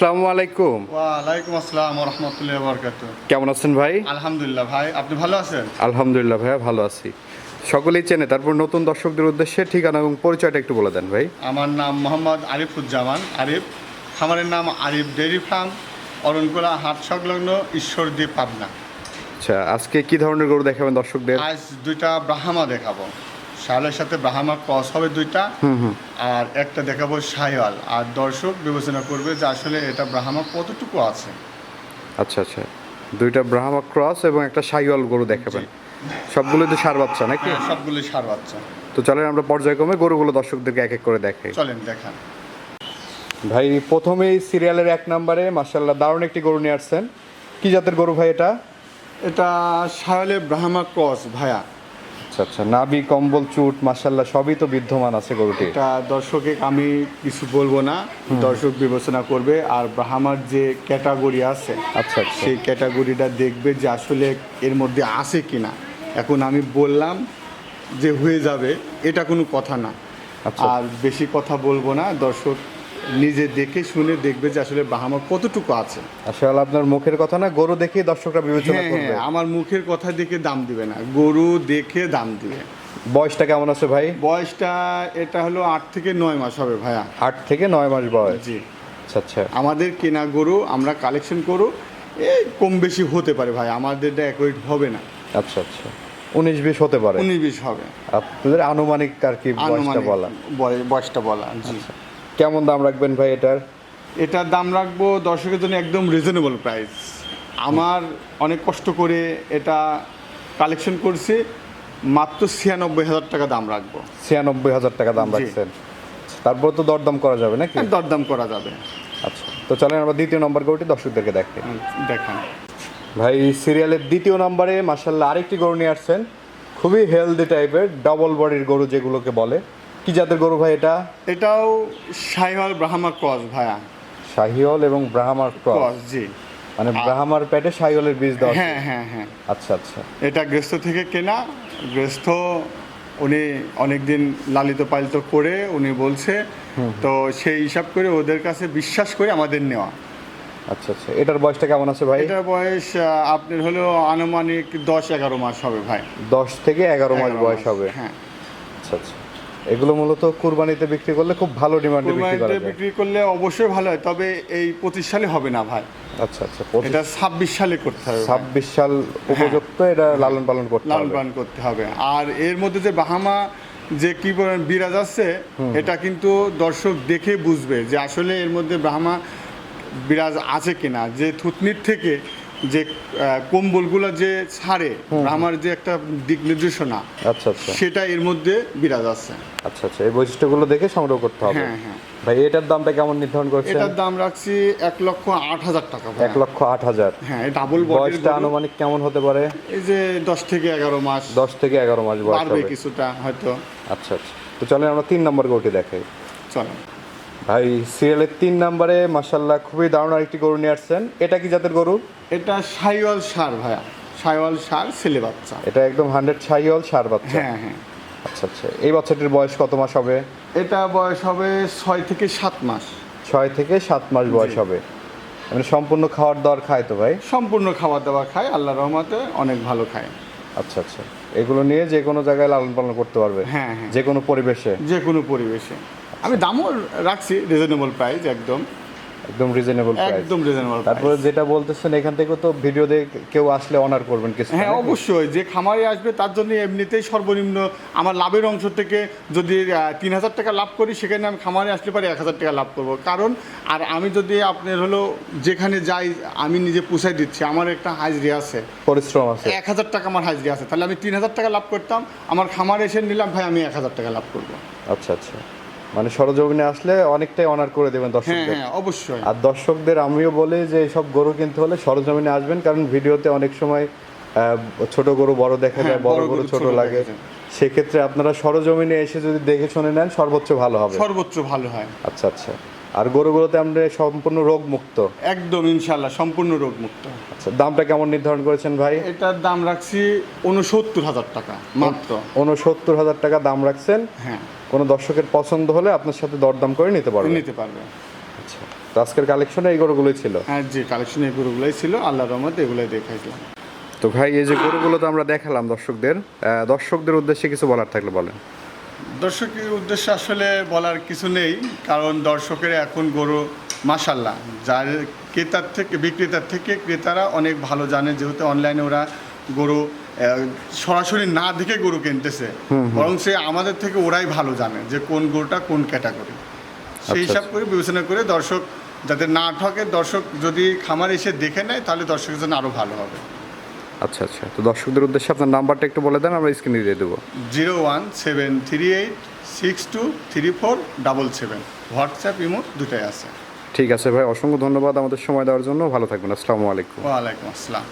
আসসালামু আলাইকুম। ওয়ালাইকুম আসসালাম রহমতুল্লাহ বরকাত কেমন আছেন ভাই? আলহামদুলিল্লাহ ভাই আপনি ভালো আছেন? আলহামদুলিল্লাহ ভাইয়া ভালো আছি। সকলেই চেনে তারপর নতুন দর্শকদের উদ্দেশ্যে ঠিকানা এবং পরিচয়টা একটু বলে দেন ভাই। আমার নাম মোহাম্মদ আরিফুজ্জামান আরিফ। খামারের নাম আরিফ ডেয়ারি ফার্ম অরণকুলা হাট সংলগ্ন ঈশ্বরদী পাবনা। আচ্ছা আজকে কি ধরনের গরু দেখাবেন দর্শকদের? আজ দুইটা ব্রাহ্মা দেখাবো। শালের সাথে ব্রাহ্মা ক্রস হবে দুইটা। আর একটা দেখাবো সাইওয়াল আর দর্শক বিবেচনা করবে যে আসলে এটা ব্রাহ্মা কতটুকু আছে। আচ্ছা আচ্ছা। দুইটা ব্রাহ্মা ক্রস এবং একটা সাইওয়াল গরু দেখাবেন। সবগুলো তো সার বাচ্চা নাকি? হ্যাঁ, সবগুলো সার বাচ্চা। তো চলেন আমরা পর্যায়ক্রমে গরুগুলো দর্শকদেরকে এক এক করে দেখাই। চলেন দেখান। ভাই প্রথমেই সিরিয়ালের এক নম্বরে মার্শাল্লাহ দারুণ একটি গরু নিয়ে আসছেন। কি জাতের গরু ভাই এটা? এটা সায়ালে ব্রাহ্মা ক্রস ভায়া আচ্ছা আচ্ছা। নাবি কম্বল চুট মার্শাল্লাহ সবই তো বিদ্যমান আছে গরুটি। এটা দর্শকে আমি কিছু বলব না দর্শক বিবেচনা করবে। আর ব্রাহ্মার যে ক্যাটাগরি আছে আচ্ছা আচ্ছা। সেই ক্যাটাগরিটা দেখবে যে আসলে এর মধ্যে আছে কিনা। এখন আমি বললাম যে হয়ে যাবে এটা কোনো কথা না। আচ্ছা। আর বেশি কথা বলব না দর্শক নিজে দেখে শুনে দেখবে যে আসলে ব্রাহ্মা কতটুকু আছে। আসলে আপনার মুখের কথা না গরু দেখেই দর্শকরা বিবেচনা হ্যাঁ করবে। হ্যাঁ আমার মুখের কথা দেখে দাম দিবে না গরু দেখে দাম দিবে। বয়সটা কেমন আছে ভাই? বয়সটা এটা হলো আট থেকে নয় মাস হবে ভাইয়া। আট থেকে নয় মাস বয়স? জি। আচ্ছা আচ্ছা। আমাদের কেনা গরু আমরা কালেকশন করু এই কম বেশি হতে পারে ভাই আমাদেরটা অ্যাকুরেট হবে না। আচ্ছা আচ্ছা। উনিশ বিশ হতে পারে। উনিশ বিশ হবে। আপনাদের আনুমানিক আর কি বয়সটা বলা? বয়- বয়সটা বলা জি। কেমন দাম রাখবেন ভাই এটার? এটার দাম রাখব দর্শকের জন্য একদম রিজনেবল প্রাইস আমার অনেক কষ্ট করে এটা কালেকশন করছি মাত্র ছিয়ানব্বই হাজার টাকা দাম রাখব। ছিয়ানব্বই হাজার টাকা দাম। রাখছেন। তারপর তো দরদাম করা যাবে নাকি? দরদাম করা যাবে। আচ্ছা তো চলেন আমরা দ্বিতীয় নম্বর গরুটি দর্শকদেরকে দেখেন দেখান। ভাই সিরিয়ালের দ্বিতীয় নম্বরে মাসাল্লাহ আরেকটি গরু নিয়ে আসছেন। খুবই হেলদি টাইপের ডবল বডির গরু যেগুলোকে বলে। কি জাতের গরু ভাই এটা? এটাও সাইহল ব্রাহ্মা ক্রস ভাইয়া। শাহিওল এবং ব্রাহ্মার ক্রস? জি। মানে ব্রাহ্মার পেটে শাহিওলের বীজ দেওয়া হ্যাঁ হ্যাঁ হ্যাঁ। আচ্ছা আচ্ছা। এটা গৃহস্থ থেকে কেনা। গৃহস্থ উনি অনেকদিন লালিত পালিত করে উনি বলছে তো সেই হিসাব করে ওদের কাছে বিশ্বাস করে আমাদের নেওয়া। আচ্ছা আচ্ছা। এটার বয়সটা কেমন আছে ভাই? এটার বয়স আপনার হলো আনুমানিক দশ এগারো মাস হবে ভাই। দশ থেকে এগারো মাস বয়স হবে। হ্যাঁ। আচ্ছা আচ্ছা। এগুলো মূলত কুরবানিতে বিক্রি করলে খুব ভালো ডিমান্ডে বিক্রি করা যায়। বিক্রি করলে অবশ্যই ভালো হয় তবে এই পঁচিশ সালে হবে না ভাই। আচ্ছা আচ্ছা এটা ছাব্বিশ সালে করতে হবে ভাই। ছাব্বিশ সাল উপযুক্ত এটা লালন পালন করতে লালন পালন করতে হবে। আর এর মধ্যে যে বাহামা যে কি বলেন বিরাজ আছে এটা কিন্তু দর্শক দেখে বুঝবে যে আসলে এর মধ্যে ব্রাহ্মা বিরাজ আছে কিনা। যে থুতনির থেকে যে কম্বলগুলো যে ছাড়ে আমার যে একটা দিক নির্দেশনা আচ্ছা আচ্ছা। সেটা এর মধ্যে বিরাজ আছে। আচ্ছা আচ্ছা। এই বৈশিষ্ট্যগুলো দেখে সংগ্রহ করতে হবে। হ্যাঁ হ্যাঁ। ভাই এটার দামটা কেমন নির্ধারণ করছেন? এটার দাম রাখছি এক লক্ষ আট হাজার টাকা। এক লক্ষ আট হাজার। হ্যাঁ ডাবল বয়সটা আনুমানিক কেমন হতে পারে? এই যে দশ থেকে এগারো মাস। দশ থেকে এগারো মাস বয়স হবে। কিছুটা হয়তো। আচ্ছা আচ্ছা। তো চলেন আমরা তিন নম্বর গরুটি দেখাই। চলো ভাই সিরিয়ালের তিন নম্বরে মাসাল্লাহ খুবই দারুণ আরেকটি গরু নিয়ে আসছেন। এটা কি জাতের গরু? এটা সাইওয়াল সার ভাইয়া। সাইওয়াল সার ছেলে বাচ্চা। এটা একদম হান্ড্রেড ছাইল সার বাচ্চা। হ্যাঁ হ্যাঁ। আচ্ছা আচ্ছা। এই বাচ্চাটির বয়স কত মাস হবে? এটা বয়স হবে ছয় থেকে সাত মাস। ছয় থেকে সাত মাস বয়স হবে। মানে সম্পূর্ণ খাওয়ার দাওয়ার খায় তো ভাই? সম্পূর্ণ খাবার দাবার খায় আল্লাহ রহমতে অনেক ভালো খায়। আচ্ছা আচ্ছা। এগুলো নিয়ে যে কোনো জায়গায় লালন পালন করতে পারবে। হ্যাঁ, হ্যাঁ। যে কোনো পরিবেশে। যে কোনো পরিবেশে। আমি দামও রাখছি রিজনেবল প্রাইস একদম। একদম রিজনেবল প্রাইস একদম রিজনেবল তারপরে যেটা বলতেছেন এখান থেকে তো ভিডিও দেখে কেউ আসলে অনার করবেন কিছু হ্যাঁ অবশ্যই। যে খামারে আসবে তার জন্য এমনিতেই সর্বনিম্ন আমার লাভের অংশ থেকে যদি তিন হাজার টাকা লাভ করি সেখানে আমি খামারে আসলে পারি এক হাজার টাকা লাভ করব। কারণ আর আমি যদি আপনার হলো যেখানে যাই আমি নিজে পুষাই দিচ্ছি আমার একটা হাজরি আছে। পরিশ্রম আছে। এক হাজার টাকা আমার হাজরি আছে। তাহলে আমি তিন হাজার টাকা লাভ করতাম আমার খামারে এসে নিলাম ভাই আমি এক হাজার টাকা লাভ করব। আচ্ছা আচ্ছা। মানে সরজমিনে আসলে অনেকটাই অনার করে দেবেন হ্যাঁ দর্শকদের। হ্যাঁ অবশ্যই। আর দর্শকদের আমিও বলি যে এইসব গরু কিনতে হলে সরজমিনে আসবেন কারণ ভিডিওতে অনেক সময় আহ, ছোট গরু বড় দেখা যায় হ্যাঁ, বড় বড় গরু ছোট লাগে। সেক্ষেত্রে আপনারা সরজমিনে এসে যদি দেখে শুনে নেন সর্বোচ্চ ভালো হবে। সর্বোচ্চ ভালো হয়। আচ্ছা আচ্ছা। আর গরুগুলোতে আমরা সম্পূর্ণ রোগ মুক্ত একদম ইনশাল্লাহ সম্পূর্ণ রোগ মুক্ত আচ্ছা দামটা কেমন নির্ধারণ করেছেন ভাই? এটার দাম রাখছি উনসত্তর হাজার টাকা মাত্র। উনসত্তর হাজার টাকা দাম রাখছেন? হ্যাঁ। কোনো দর্শকের পছন্দ হলে আপনার সাথে দরদাম করে নিতে পারবেন। নিতে পারবে আচ্ছা তো আজকের কালেকশনে এই গরুগুলোই ছিল? হ্যাঁ যে কালেকশন এই গরুগুলোই ছিল আল্লাহ রহমতে এগুলোই দেখাইছিলাম। তো ভাই এই যে গরুগুলো তো আমরা দেখালাম দর্শকদের দর্শকদের উদ্দেশ্যে কিছু বলার থাকলে বলেন। দর্শকের উদ্দেশ্যে আসলে বলার কিছু নেই কারণ দর্শকের এখন গরু মাসাল্লাহ যার ক্রেতার থেকে বিক্রেতার থেকে ক্রেতারা অনেক ভালো জানে যেহেতু অনলাইনে ওরা গরু সরাসরি না দেখে গরু কিনতেছে। বরং সে আমাদের থেকে ওরাই ভালো জানে যে কোন গরুটা কোন ক্যাটাগরি সেই আচ্ছা, হিসাব করে বিবেচনা করে দর্শক যাতে না ঠকে দর্শক যদি খামার এসে দেখে নেয় তাহলে দর্শকের জন্য আরও ভালো হবে। আচ্ছা আচ্ছা। তো দর্শকদের উদ্দেশ্যে আপনার নাম্বারটা একটু বলে দেন আমরা স্ক্রিনে দিয়ে দেবো। Zero one seven three eight six two three four double seven. WhatsApp imo দুটাই আছে। ঠিক আছে ভাই অসংখ্য ধন্যবাদ আমাদের সময় দেওয়ার জন্য। ভালো থাকবেন আসসালামু আলাইকুম। ওয়ালাইকুম আসসালাম।